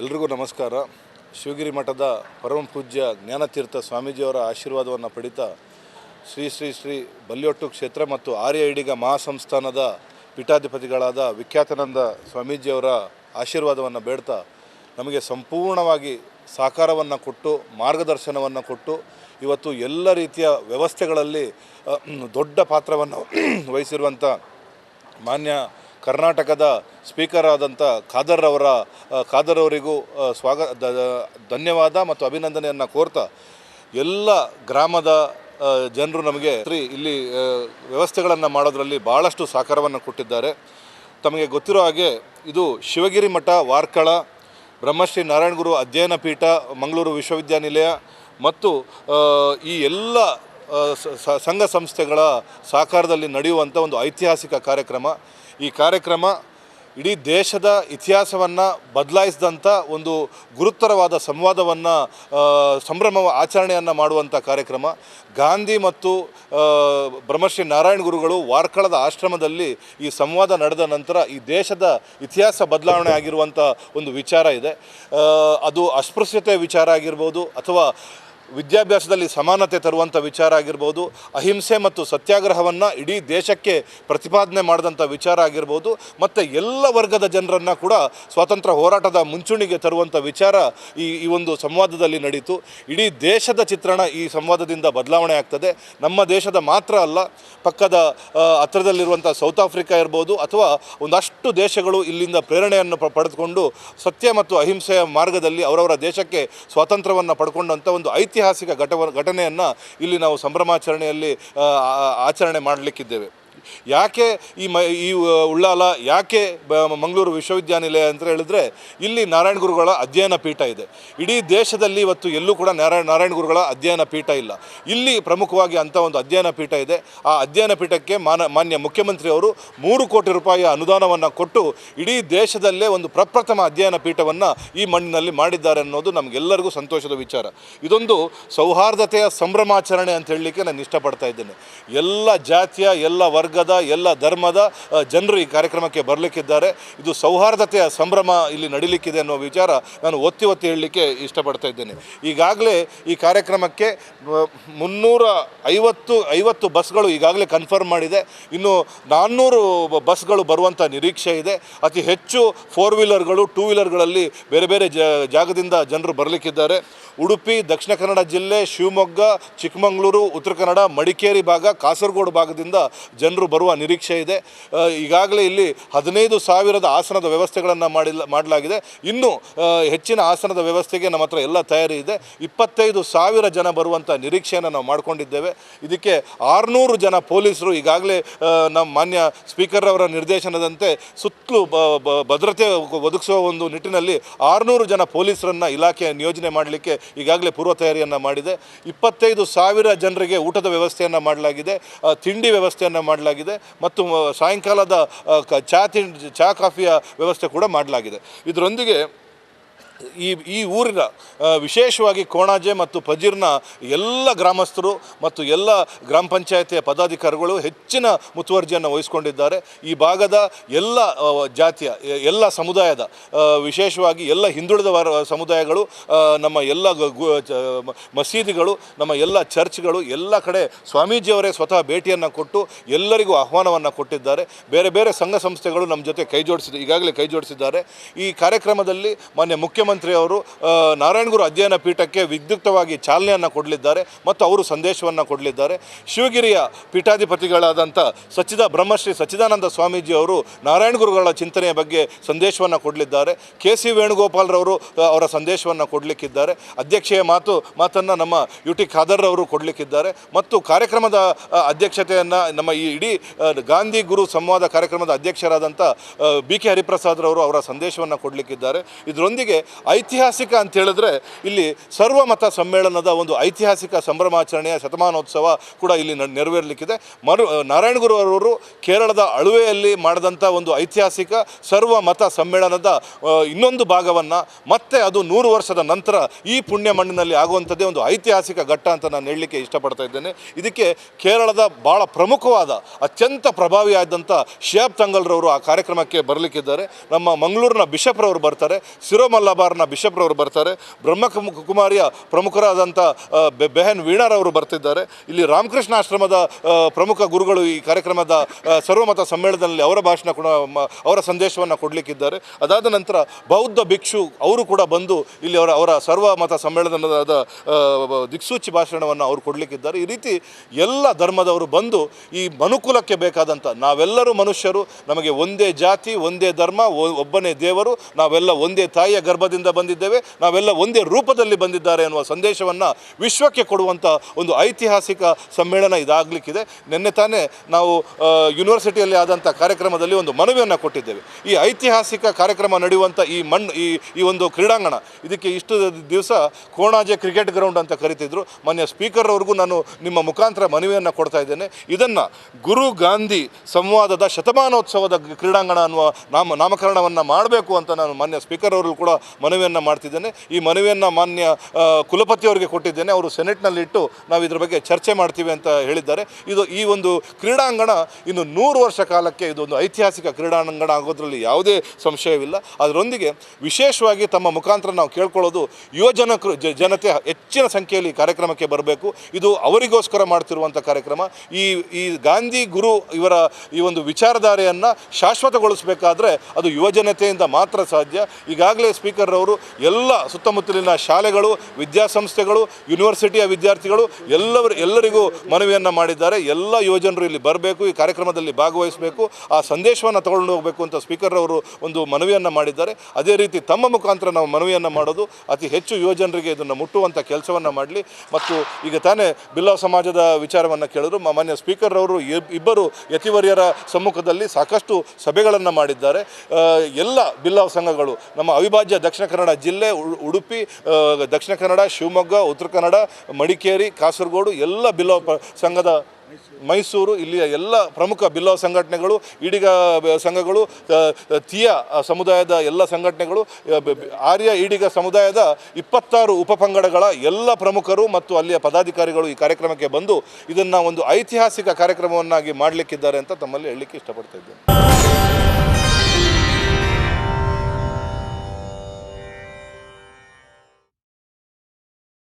ಎಲ್ರಿಗೂ ನಮಸ್ಕಾರ. ಶಿವಗಿರಿ ಮಠದ ಪರಮ ಪೂಜ್ಯ ಜ್ಞಾನತೀರ್ಥ ಸ್ವಾಮೀಜಿಯವರ ಆಶೀರ್ವಾದವನ್ನು ಪಡಿತಾ ಶ್ರೀ ಶ್ರೀ ಶ್ರೀ ಬಲ್ಯೊಟ್ಟು ಕ್ಷೇತ್ರ ಮತ್ತು ಆರ್ಯ ಇಡಿಗ ಮಹಾಸಂಸ್ಥಾನದ ಪೀಠಾಧಿಪತಿಗಳಾದ ವಿಖ್ಯಾತನಂದ ಸ್ವಾಮೀಜಿಯವರ ಆಶೀರ್ವಾದವನ್ನು ಬೇಡ್ತಾ ನಮಗೆ ಸಂಪೂರ್ಣವಾಗಿ ಸಹಕಾರವನ್ನು ಕೊಟ್ಟು, ಮಾರ್ಗದರ್ಶನವನ್ನು ಕೊಟ್ಟು, ಇವತ್ತು ಎಲ್ಲ ರೀತಿಯ ವ್ಯವಸ್ಥೆಗಳಲ್ಲಿ ದೊಡ್ಡ ಪಾತ್ರವನ್ನು ವಹಿಸಿರುವಂಥ ಮಾನ್ಯ ಕರ್ನಾಟಕದ ಸ್ಪೀಕರ್ ಆದಂಥ ಖಾದರ್ ಅವರ ಖಾದರ್ ಅವರಿಗೂ ಸ್ವಾಗತ ಧನ್ಯವಾದ ಮತ್ತು ಅಭಿನಂದನೆಯನ್ನು ಕೋರ್ತಾ ಎಲ್ಲ ಗ್ರಾಮದ ಜನರು ನಮಗೆ ಇಲ್ಲಿ ವ್ಯವಸ್ಥೆಗಳನ್ನು ಮಾಡೋದರಲ್ಲಿ ಭಾಳಷ್ಟು ಸಹಕಾರವನ್ನು ಕೊಟ್ಟಿದ್ದಾರೆ. ತಮಗೆ ಗೊತ್ತಿರೋ ಹಾಗೆ ಇದು ಶಿವಗಿರಿ ಮಠ, ವಾರ್ಕಳ, ಬ್ರಹ್ಮಶ್ರೀ ನಾರಾಯಣಗುರು ಅಧ್ಯಯನ ಪೀಠ, ಮಂಗಳೂರು ವಿಶ್ವವಿದ್ಯಾನಿಲಯ ಮತ್ತು ಈ ಎಲ್ಲ ಸಂಘ ಸಂಸ್ಥೆಗಳ ಸಹಕಾರದಲ್ಲಿ ನಡೆಯುವಂಥ ಒಂದು ಐತಿಹಾಸಿಕ ಕಾರ್ಯಕ್ರಮ. ಈ ಕಾರ್ಯಕ್ರಮ ಇಡೀ ದೇಶದ ಇತಿಹಾಸವನ್ನು ಬದಲಾಯಿಸಿದಂಥ ಒಂದು ಗುರುತರವಾದ ಸಂವಾದವನ್ನು ಸಂಭ್ರಮ ಆಚರಣೆಯನ್ನು ಮಾಡುವಂಥ ಕಾರ್ಯಕ್ರಮ. ಗಾಂಧಿ ಮತ್ತು ಬ್ರಹ್ಮಶ್ರೀ ನಾರಾಯಣ ಗುರುಗಳು ವಾರ್ಕಳದ ಆಶ್ರಮದಲ್ಲಿ ಈ ಸಂವಾದ ನಡೆದ ನಂತರ ಈ ದೇಶದ ಇತಿಹಾಸ ಬದಲಾವಣೆ ಆಗಿರುವಂಥ ಒಂದು ವಿಚಾರ ಇದೆ. ಅದು ಅಸ್ಪೃಶ್ಯತೆ ವಿಚಾರ ಆಗಿರ್ಬೋದು ಅಥವಾ ವಿದ್ಯಾಭ್ಯಾಸದಲ್ಲಿ ಸಮಾನತೆ ತರುವಂಥ ವಿಚಾರ ಆಗಿರ್ಬೋದು, ಅಹಿಂಸೆ ಮತ್ತು ಸತ್ಯಾಗ್ರಹವನ್ನು ಇಡೀ ದೇಶಕ್ಕೆ ಪ್ರತಿಪಾದನೆ ಮಾಡಿದಂಥ ವಿಚಾರ ಆಗಿರ್ಬೋದು, ಮತ್ತು ಎಲ್ಲ ವರ್ಗದ ಜನರನ್ನು ಕೂಡ ಸ್ವಾತಂತ್ರ್ಯ ಹೋರಾಟದ ಮುಂಚೂಣಿಗೆ ತರುವಂಥ ವಿಚಾರ ಈ ಈ ಒಂದು ಸಂವಾದದಲ್ಲಿ ನಡೀತು. ಇಡೀ ದೇಶದ ಚಿತ್ರಣ ಈ ಸಂವಾದದಿಂದ ಬದಲಾವಣೆ ಆಗ್ತದೆ. ನಮ್ಮ ದೇಶದ ಮಾತ್ರ ಅಲ್ಲ, ಪಕ್ಕದ ಹತ್ರದಲ್ಲಿರುವಂಥ ಸೌತ್ ಆಫ್ರಿಕಾ ಇರ್ಬೋದು, ಅಥವಾ ಒಂದಷ್ಟು ದೇಶಗಳು ಇಲ್ಲಿಂದ ಪ್ರೇರಣೆಯನ್ನು ಪಡೆದುಕೊಂಡು ಸತ್ಯ ಮತ್ತು ಅಹಿಂಸೆಯ ಮಾರ್ಗದಲ್ಲಿ ಅವರವರ ದೇಶಕ್ಕೆ ಸ್ವಾತಂತ್ರ್ಯವನ್ನು ಪಡ್ಕೊಂಡಂಥ ಒಂದು ಐತಿಹಾಸಿಕ ಘಟವ ಘಟನೆಯನ್ನು ಇಲ್ಲಿ ನಾವು ಸಂಭ್ರಮಾಚರಣೆಯಲ್ಲಿ ಆಚರಣೆ ಮಾಡಲಿಕ್ಕಿದ್ದೇವೆ. ಯಾಕೆ ಈ ಮ, ಈ ಉಳ್ಳಾಲ ಯಾಕೆ ಮಂಗಳೂರು ವಿಶ್ವವಿದ್ಯಾನಿಲಯ ಅಂತ ಹೇಳಿದ್ರೆ ಇಲ್ಲಿ ನಾರಾಯಣ ಗುರುಗಳ ಅಧ್ಯಯನ ಪೀಠ ಇದೆ. ಇಡೀ ದೇಶದಲ್ಲಿ ಇವತ್ತು ಎಲ್ಲೂ ಕೂಡ ನಾರಾಯಣ ನಾರಾಯಣ ಗುರುಗಳ ಅಧ್ಯಯನ ಪೀಠ ಇಲ್ಲ. ಇಲ್ಲಿ ಪ್ರಮುಖವಾಗಿ ಅಂಥ ಒಂದು ಅಧ್ಯಯನ ಪೀಠ ಇದೆ. ಆ ಅಧ್ಯಯನ ಪೀಠಕ್ಕೆ ಮಾನ, ಮಾನ್ಯ ಮುಖ್ಯಮಂತ್ರಿಯವರು ಮೂರು ಕೋಟಿ ರೂಪಾಯಿಯ ಅನುದಾನವನ್ನು ಕೊಟ್ಟು ಇಡೀ ದೇಶದಲ್ಲೇ ಒಂದು ಪ್ರಪ್ರಥಮ ಅಧ್ಯಯನ ಪೀಠವನ್ನು ಈ ಮಣ್ಣಿನಲ್ಲಿ ಮಾಡಿದ್ದಾರೆ ಅನ್ನೋದು ನಮಗೆಲ್ಲರಿಗೂ ಸಂತೋಷದ ವಿಚಾರ. ಇದೊಂದು ಸೌಹಾರ್ದತೆಯ ಸಂಭ್ರಮಾಚರಣೆ ಅಂತ ಹೇಳಲಿಕ್ಕೆ ನಾನು ಇಷ್ಟಪಡ್ತಾ ಇದ್ದೇನೆ. ಎಲ್ಲ ಜಾತಿಯ, ಎಲ್ಲ ವರ್ಗದ ಎಲ್ಲ ಧರ್ಮದ ಜನರು ಈ ಕಾರ್ಯಕ್ರಮಕ್ಕೆ ಬರಲಿಕ್ಕಿದ್ದಾರೆ. ಇದು ಸೌಹಾರ್ದತೆಯ ಸಂಭ್ರಮ ಇಲ್ಲಿ ನಡೀಲಿಕ್ಕಿದೆ ಅನ್ನೋ ವಿಚಾರ ನಾನು ಒತ್ತಿ ಒತ್ತಿ ಹೇಳಲಿಕ್ಕೆ ಇಷ್ಟಪಡ್ತಾ ಇದ್ದೇನೆ. ಈಗಾಗಲೇ ಈ ಕಾರ್ಯಕ್ರಮಕ್ಕೆ ಮುನ್ನೂರ ಐವತ್ತು ಐವತ್ತು ಬಸ್ಗಳು ಈಗಾಗಲೇ ಕನ್ಫರ್ಮ್ ಮಾಡಿದೆ. ಇನ್ನು ನಾನ್ನೂರು ಬಸ್ಗಳು ಬರುವಂಥ ನಿರೀಕ್ಷೆ ಇದೆ. ಅತಿ ಹೆಚ್ಚು ಫೋರ್ ವೀಲರ್ಗಳು ಟೂ ವೀಲರ್ಗಳಲ್ಲಿ ಬೇರೆ ಬೇರೆ ಜಾಗದಿಂದ ಜನರು ಬರಲಿಕ್ಕಿದ್ದಾರೆ. ಉಡುಪಿ, ದಕ್ಷಿಣ ಕನ್ನಡ ಜಿಲ್ಲೆ, ಶಿವಮೊಗ್ಗ, ಚಿಕ್ಕಮಗಳೂರು, ಉತ್ತರ ಕನ್ನಡ, ಮಡಿಕೇರಿ ಭಾಗ, ಕಾಸರಗೋಡು ಭಾಗದಿಂದ ಜನರು ಬರುವ ನಿರೀಕ್ಷೆ ಇದೆ. ಈಗಾಗಲೇ ಇಲ್ಲಿ ಹದಿನೈದು ಸಾವಿರದ ಆಸನದ ವ್ಯವಸ್ಥೆಗಳನ್ನು ಮಾಡಿಲ್ಲ, ಮಾಡಲಾಗಿದೆ. ಇನ್ನೂ ಹೆಚ್ಚಿನ ಆಸನದ ವ್ಯವಸ್ಥೆಗೆ ನಮ್ಮ ಹತ್ರ ಎಲ್ಲ ತಯಾರಿ ಇದೆ. ಇಪ್ಪತ್ತೈದು ಸಾವಿರ ಜನ ಬರುವಂಥ ನಿರೀಕ್ಷೆಯನ್ನು ನಾವು ಮಾಡಿಕೊಂಡಿದ್ದೇವೆ. ಇದಕ್ಕೆ ಆರುನೂರು ಜನ ಪೊಲೀಸರು ಈಗಾಗಲೇ ನಮ್ಮ ಮಾನ್ಯ ಸ್ಪೀಕರ್ ಅವರ ನಿರ್ದೇಶನದಂತೆ ಸುತ್ತಲೂ ಭದ್ರತೆ ಒದಗಿಸುವ ಒಂದು ನಿಟ್ಟಿನಲ್ಲಿ ಆರುನೂರು ಜನ ಪೊಲೀಸರನ್ನು ಇಲಾಖೆ ನಿಯೋಜನೆ ಮಾಡಲಿಕ್ಕೆ ಈಗಾಗಲೇ ಪೂರ್ವ ತಯಾರಿಯನ್ನು ಮಾಡಿದೆ. ಇಪ್ಪತ್ತೈದು ಸಾವಿರ ಜನರಿಗೆ ಊಟದ ವ್ಯವಸ್ಥೆಯನ್ನು ಮಾಡಲಾಗಿದೆ. ತಿಂಡಿ ವ್ಯವಸ್ಥೆಯನ್ನು ಮಾಡಲಾಗಿದೆ. ಮತ್ತು ಆ, ಸಾಯಂಕಾಲದ ಚಾ ತಿಂಡಿ ಚಹಾ ಕಾಫಿಯ ವ್ಯವಸ್ಥೆ ಕೂಡ ಮಾಡಲಾಗಿದೆ. ಇದರೊಂದಿಗೆ ಈ ಈ ಊರಿನ ವಿಶೇಷವಾಗಿ ಕೋಣಾಜೆ ಮತ್ತು ಪಜೀರ್ನ ಎಲ್ಲ ಗ್ರಾಮಸ್ಥರು ಮತ್ತು ಎಲ್ಲ ಗ್ರಾಮ ಪಂಚಾಯತಿಯ ಪದಾಧಿಕಾರಿಗಳು ಹೆಚ್ಚಿನ ಮುತುವರ್ಜಿಯನ್ನು ವಹಿಸಿಕೊಂಡಿದ್ದಾರೆ. ಈ ಭಾಗದ ಎಲ್ಲ ಜಾತಿಯ ಎಲ್ಲ ಸಮುದಾಯದ ವಿಶೇಷವಾಗಿ ಎಲ್ಲ ಹಿಂದುಳಿದ ಸಮುದಾಯಗಳು ನಮ್ಮ ಎಲ್ಲ ಮಸೀದಿಗಳು, ನಮ್ಮ ಎಲ್ಲ ಚರ್ಚ್ಗಳು, ಎಲ್ಲ ಕಡೆ ಸ್ವಾಮೀಜಿಯವರೇ ಸ್ವತಃ ಭೇಟಿಯನ್ನು ಕೊಟ್ಟು ಎಲ್ಲರಿಗೂ ಆಹ್ವಾನವನ್ನು ಕೊಟ್ಟಿದ್ದಾರೆ. ಬೇರೆ ಬೇರೆ ಸಂಘ ಸಂಸ್ಥೆಗಳು ನಮ್ಮ ಜೊತೆ ಕೈ ಜೋಡಿಸಿದ, ಈಗಾಗಲೇ ಕೈ ಜೋಡಿಸಿದ್ದಾರೆ. ಈ ಕಾರ್ಯಕ್ರಮದಲ್ಲಿ ಮಾನ್ಯ ಮುಖ್ಯಮಂತ್ರಿಯವರು ನಾರಾಯಣಗುರು ಅಧ್ಯಯನ ಪೀಠಕ್ಕೆ ವಿದ್ಯುಕ್ತವಾಗಿ ಚಾಲನೆಯನ್ನು ಕೊಡಲಿದ್ದಾರೆ ಮತ್ತು ಅವರು ಸಂದೇಶವನ್ನು ಕೊಡಲಿದ್ದಾರೆ. ಶಿವಗಿರಿಯ ಪೀಠಾಧಿಪತಿಗಳಾದಂಥ ಸಚ್ಚಿದ ಬ್ರಹ್ಮಶ್ರೀ ಸಚ್ಚಿದಾನಂದ ಸ್ವಾಮೀಜಿ ಅವರು ನಾರಾಯಣಗುರುಗಳ ಚಿಂತನೆಯ ಬಗ್ಗೆ ಸಂದೇಶವನ್ನು ಕೊಡಲಿದ್ದಾರೆ. ಕೆ ಸಿ ವೇಣುಗೋಪಾಲ್ರವರು ಅವರ ಸಂದೇಶವನ್ನು ಕೊಡಲಿಕ್ಕಿದ್ದಾರೆ. ಅಧ್ಯಕ್ಷೆಯ ಮಾತು, ಮಾತನ್ನು ನಮ್ಮ ಯು ಟಿ ಖಾದರ್ರವರು ಕೊಡಲಿಕ್ಕಿದ್ದಾರೆ. ಮತ್ತು ಕಾರ್ಯಕ್ರಮದ ಅಧ್ಯಕ್ಷತೆಯನ್ನು ನಮ್ಮ ಈ ಇಡೀ ಗಾಂಧಿ ಗುರು ಸಂವಾದ ಕಾರ್ಯಕ್ರಮದ ಅಧ್ಯಕ್ಷರಾದಂಥ ಬಿ ಕೆ ಹರಿಪ್ರಸಾದ್ರವರು ಅವರ ಸಂದೇಶವನ್ನು ಕೊಡಲಿಕ್ಕಿದ್ದಾರೆ. ಇದರೊಂದಿಗೆ ಐತಿಹಾಸಿಕ ಅಂತ ಹೇಳಿದ್ರೆ ಇಲ್ಲಿ ಸರ್ವಮತ ಸಮ್ಮೇಳನದ ಒಂದು ಐತಿಹಾಸಿಕ ಸಂಭ್ರಮಾಚರಣೆಯ ಶತಮಾನೋತ್ಸವ ಕೂಡ ಇಲ್ಲಿ ನೆರವೇರಲಿಕ್ಕಿದೆ. ಮರು ನಾರಾಯಣಗುರು ಅವರು ಕೇರಳದ ಅಳುವೆಯಲ್ಲಿ ಮಾಡಿದಂಥ ಒಂದು ಐತಿಹಾಸಿಕ ಸರ್ವ ಮತ ಸಮ್ಮೇಳನದ ಇನ್ನೊಂದು ಭಾಗವನ್ನು ಮತ್ತೆ ಅದು ನೂರು ವರ್ಷದ ನಂತರ ಈ ಪುಣ್ಯ ಮಣ್ಣಿನಲ್ಲಿ ಆಗುವಂಥದ್ದೇ ಒಂದು ಐತಿಹಾಸಿಕ ಘಟ್ಟ ಅಂತ ನಾನು ಹೇಳಲಿಕ್ಕೆ ಇಷ್ಟಪಡ್ತಾ ಇದ್ದೇನೆ. ಇದಕ್ಕೆ ಕೇರಳದ ಭಾಳ ಪ್ರಮುಖವಾದ, ಅತ್ಯಂತ ಪ್ರಭಾವಿಯಾದಂಥ ಶಿಯಾಬ್ ತಂಗಲ್ರವರು ಆ ಕಾರ್ಯಕ್ರಮಕ್ಕೆ ಬರಲಿಕ್ಕಿದ್ದಾರೆ. ನಮ್ಮ ಮಂಗಳೂರಿನ ಬಿಷಪ್ರವರು ಬರ್ತಾರೆ. ಸಿರೋ ಮಲ್ಲಬಾರ್ ಬಾರ್ನ ಬಿಷಪ್ರವರು ಬರ್ತಾರೆ. ಬ್ರಹ್ಮ ಕುಮ್- ಕುಮಾರಿಯ ಪ್ರಮುಖರಾದಂಥ ಬೆಹನ್ ವೀಣಾರ್ ಅವರು ಬರ್ತಿದ್ದಾರೆ. ಇಲ್ಲಿ ರಾಮಕೃಷ್ಣ ಆಶ್ರಮದ ಪ್ರಮುಖ ಗುರುಗಳು ಈ ಕಾರ್ಯಕ್ರಮದ ಸರ್ವಮತ ಸಮ್ಮೇಳನದಲ್ಲಿ ಅವರ ಭಾಷಣ ಕೂಡ ಅವರ ಸಂದೇಶವನ್ನು ಕೊಡಲಿಕ್ಕಿದ್ದಾರೆ. ಅದಾದ ನಂತರ ಬೌದ್ಧ ಭಿಕ್ಷು ಅವರು ಕೂಡ ಬಂದು ಇಲ್ಲಿ ಅವರ ಅವರ ಸರ್ವಮತ ಸಮ್ಮೇಳನದ ದಿಕ್ಸೂಚಿ ಭಾಷಣವನ್ನು ಅವರು ಕೊಡಲಿಕ್ಕಿದ್ದಾರೆ. ಈ ರೀತಿ ಎಲ್ಲ ಧರ್ಮದವರು ಬಂದು ಈ ಮನುಕುಲಕ್ಕೆ ಬೇಕಾದಂಥ ನಾವೆಲ್ಲರೂ ಮನುಷ್ಯರು, ನಮಗೆ ಒಂದೇ ಜಾತಿ, ಒಂದೇ ಧರ್ಮ ಒಬ್ಬನೇ ದೇವರು, ನಾವೆಲ್ಲ ಒಂದೇ ತಾಯಿಯ ಗರ್ಭದಿಂದ ಬಂದಿದ್ದೇವೆ. ನಾವೆಲ್ಲ ಒಂದೇ ರೂಪದಲ್ಲಿ ಬಂದಿದ್ದಾರೆ ಅನ್ನುವ ಸಂದೇಶವನ್ನು ವಿಶ್ವಕ್ಕೆ ಕೊಡುವಂಥ ಒಂದು ಐತಿಹಾಸಿಕ ಸಮ್ಮೇಳನ ಇದಾಗಲಿಕ್ಕಿದೆ. ನಿನ್ನೆ ತಾನೇ ನಾವು ಯೂನಿವರ್ಸಿಟಿಯಲ್ಲಿ ಆದಂಥ ಕಾರ್ಯಕ್ರಮದಲ್ಲಿ ಒಂದು ಮನವಿಯನ್ನು ಕೊಟ್ಟಿದ್ದೇವೆ. ಈ ಐತಿಹಾಸಿಕ ಕಾರ್ಯಕ್ರಮ ನಡೆಯುವಂಥ ಈ ಮಣ್ಣು ಈ ಈ ಒಂದು ಕ್ರೀಡಾಂಗಣ, ಇದಕ್ಕೆ ಇಷ್ಟು ದಿವಸ ಕೋಣಾಜೆ ಕ್ರಿಕೆಟ್ ಗ್ರೌಂಡ್ ಅಂತ ಕರಿತಿದ್ರು. ಮಾನ್ಯ ಸ್ಪೀಕರ್ ಅವ್ರಿಗೂ ನಾನು ನಿಮ್ಮ ಮುಖಾಂತರ ಮನವಿಯನ್ನು ಕೊಡ್ತಾ ಇದ್ದೇನೆ. ಇದನ್ನು ಗುರು ಗಾಂಧಿ ಸಂವಾದದ ಶತಮಾನೋತ್ಸವದ ಕ್ರೀಡಾಂಗಣ ಅನ್ನುವ ನಾಮ, ನಾಮಕರಣವನ್ನು ಮಾಡಬೇಕು ಅಂತ ನಾನು ಮಾನ್ಯ ಸ್ಪೀಕರ್ ಅವರು ಕೂಡ ಮನವಿಯನ್ನು ಮಾಡ್ತಿದ್ದೇನೆ. ಈ ಮನವಿಯನ್ನು ಮಾನ್ಯ ಕುಲಪತಿಯವರಿಗೆ ಕೊಟ್ಟಿದ್ದೇನೆ. ಅವರು ಸೆನೆಟ್ನಲ್ಲಿ ಇಟ್ಟು ನಾವು ಇದ್ರ ಬಗ್ಗೆ ಚರ್ಚೆ ಮಾಡ್ತೀವಿ ಅಂತ ಹೇಳಿದ್ದಾರೆ. ಇದು ಈ ಒಂದು ಕ್ರೀಡಾಂಗಣ ಇನ್ನು ನೂರು ವರ್ಷ ಕಾಲಕ್ಕೆ ಇದೊಂದು ಐತಿಹಾಸಿಕ ಕ್ರೀಡಾಂಗಣ ಆಗೋದ್ರಲ್ಲಿ ಯಾವುದೇ ಸಂಶಯವಿಲ್ಲ. ಅದರೊಂದಿಗೆ ವಿಶೇಷವಾಗಿ ತಮ್ಮ ಮುಖಾಂತರ ನಾವು ಕೇಳ್ಕೊಳ್ಳೋದು ಯುವಜನ ಜನತೆ ಹೆಚ್ಚಿನ ಸಂಖ್ಯೆಯಲ್ಲಿ ಕಾರ್ಯಕ್ರಮಕ್ಕೆ ಬರಬೇಕು. ಇದು ಅವರಿಗೋಸ್ಕರ ಮಾಡ್ತಿರುವಂಥ ಕಾರ್ಯಕ್ರಮ. ಈ ಈ ಗಾಂಧಿ ಗುರು ಇವರ ಈ ಒಂದು ವಿಚಾರಧಾರೆಯನ್ನು ಶಾಶ್ವತಗೊಳಿಸಬೇಕಾದ್ರೆ ಅದು ಯುವಜನತೆಯಿಂದ ಮಾತ್ರ ಸಾಧ್ಯ. ಈಗಾಗಲೇ ಸ್ಪೀಕರ್ ಅವರು ಎಲ್ಲ ಸುತ್ತಮುತ್ತಲಿನ ಶಾಲೆಗಳು, ವಿದ್ಯಾಸಂಸ್ಥೆಗಳು, ಯೂನಿವರ್ಸಿಟಿಯ ವಿದ್ಯಾರ್ಥಿಗಳು ಎಲ್ಲವರು, ಎಲ್ಲರಿಗೂ ಮನವಿಯನ್ನು ಮಾಡಿದ್ದಾರೆ. ಎಲ್ಲ ಯುವಜನರು ಇಲ್ಲಿ ಬರಬೇಕು, ಈ ಕಾರ್ಯಕ್ರಮದಲ್ಲಿ ಭಾಗವಹಿಸಬೇಕು, ಆ ಸಂದೇಶವನ್ನು ತಗೊಂಡು ಹೋಗಬೇಕು ಅಂತ ಸ್ಪೀಕರ್ ಅವರು ಒಂದು ಮನವಿಯನ್ನು ಮಾಡಿದ್ದಾರೆ. ಅದೇ ರೀತಿ ತಮ್ಮ ಮುಖಾಂತರ ನಾವು ಮನವಿಯನ್ನು ಮಾಡೋದು, ಅತಿ ಹೆಚ್ಚು ಯುವಜನರಿಗೆ ಇದನ್ನು ಮುಟ್ಟುವಂಥ ಕೆಲಸವನ್ನು ಮಾಡಲಿ. ಮತ್ತು ಈಗ ತಾನೇ ಬಿಲ್ಲವ ಸಮಾಜದ ವಿಚಾರವನ್ನು ಕೇಳಿದ್ರು ಮಾನ್ಯ ಸ್ಪೀಕರ್ ಅವರು ಇಬ್- ಇಬ್ಬರು ಯತಿವರ್ಯರ ಸಮ್ಮುಖದಲ್ಲಿ ಸಾಕಷ್ಟು ಸಭೆಗಳನ್ನು ಮಾಡಿದ್ದಾರೆ. ಎಲ್ಲ ಬಿಲ್ಲವ ಸಂಘಗಳು, ನಮ್ಮ ಅವಿಭಾಜ್ಯ ದಕ್ಷಿಣ ಕನ್ನಡ ಜಿಲ್ಲೆ ಉಡುಪಿ ದಕ್ಷಿಣ ಕನ್ನಡ, ಶಿವಮೊಗ್ಗ, ಉತ್ತರ ಕನ್ನಡ, ಮಡಿಕೇರಿ, ಕಾಸರಗೋಡು, ಎಲ್ಲ ಬಿಲ್ಲವ ಪ- ಸಂಘದ ಮೈಸೂರು, ಇಲ್ಲಿಯ ಎಲ್ಲ ಪ್ರಮುಖ ಬಿಲ್ಲವ ಸಂಘಟನೆಗಳು, ಈಡಿಗ ಸಂಘಗಳು ತೀಯ ಸಮುದಾಯದ ಎಲ್ಲ ಸಂಘಟನೆಗಳು ಆರ್ಯ ಈಡಿಗ ಸಮುದಾಯದ ಇಪ್ಪತ್ತಾರು ಉಪಪಂಗಡಗಳ ಎಲ್ಲ ಪ್ರಮುಖರು ಮತ್ತು ಅಲ್ಲಿಯ ಪದಾಧಿಕಾರಿಗಳು ಈ ಕಾರ್ಯಕ್ರಮಕ್ಕೆ ಬಂದು ಇದನ್ನು ಒಂದು ಐತಿಹಾಸಿಕ ಕಾರ್ಯಕ್ರಮವನ್ನಾಗಿ ಮಾಡಲಿಕ್ಕಿದ್ದಾರೆ ಅಂತ ತಮ್ಮಲ್ಲಿ ಹೇಳಲಿಕ್ಕೆ ಇಷ್ಟಪಡ್ತಾ ಇದ್ದೇನೆ.